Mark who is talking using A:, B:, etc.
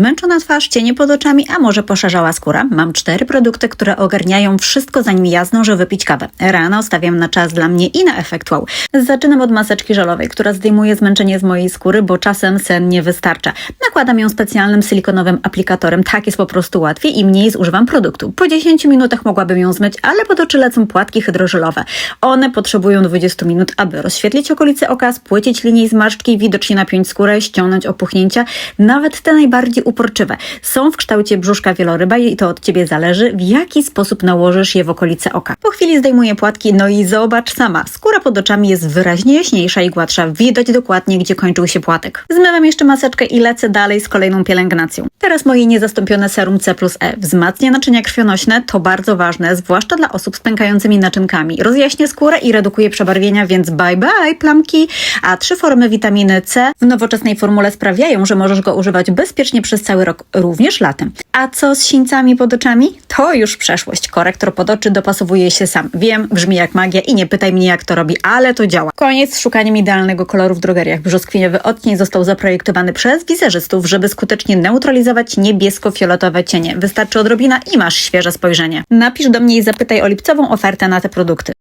A: Zmęczona twarz, cienie pod oczami, a może poszarzała skóra? Mam cztery produkty, które ogarniają wszystko, zanim ja zdążę wypić kawę. Rano stawiam na czas dla mnie i na efekt wow. Zaczynam od maseczki żelowej, która zdejmuje zmęczenie z mojej skóry, bo czasem sen nie wystarcza. Nakładam ją specjalnym silikonowym aplikatorem, tak jest po prostu łatwiej i mniej zużywam produktu. Po 10 minutach mogłabym ją zmyć, ale pod oczy lecą płatki hydrożelowe. One potrzebują 20 minut, aby rozświetlić okolice oka, spłycić linię zmarszczki, widocznie napiąć skórę, ściągnąć opuchnięcia, nawet te najbardziej uporczywe. Są w kształcie brzuszka wieloryba i to od Ciebie zależy, w jaki sposób nałożysz je w okolice oka. Po chwili zdejmuję płatki, no i zobacz sama, skóra pod oczami jest wyraźnie jaśniejsza i gładsza, widać dokładnie, gdzie kończył się płatek. Zmywam jeszcze maseczkę i lecę dalej z kolejną pielęgnacją. Teraz moje niezastąpione serum C plus E wzmacnia naczynia krwionośne, to bardzo ważne, zwłaszcza dla osób z pękającymi naczynkami. Rozjaśnia skórę i redukuje przebarwienia, więc bye bye plamki. A trzy formy witaminy C w nowoczesnej formule sprawiają, że możesz go używać bezpiecznie przez cały rok, również latem. A co z sińcami pod oczami? To już przeszłość. Korektor pod oczy dopasowuje się sam. Wiem, brzmi jak magia i nie pytaj mnie jak to robi, ale to działa. Koniec z szukaniem idealnego koloru w drogeriach. Brzoskwiniowy odcień został zaprojektowany przez wizerzystów, żeby skutecznie neutralizować niebiesko-fioletowe cienie. Wystarczy odrobina i masz świeże spojrzenie. Napisz do mnie i zapytaj o lipcową ofertę na te produkty.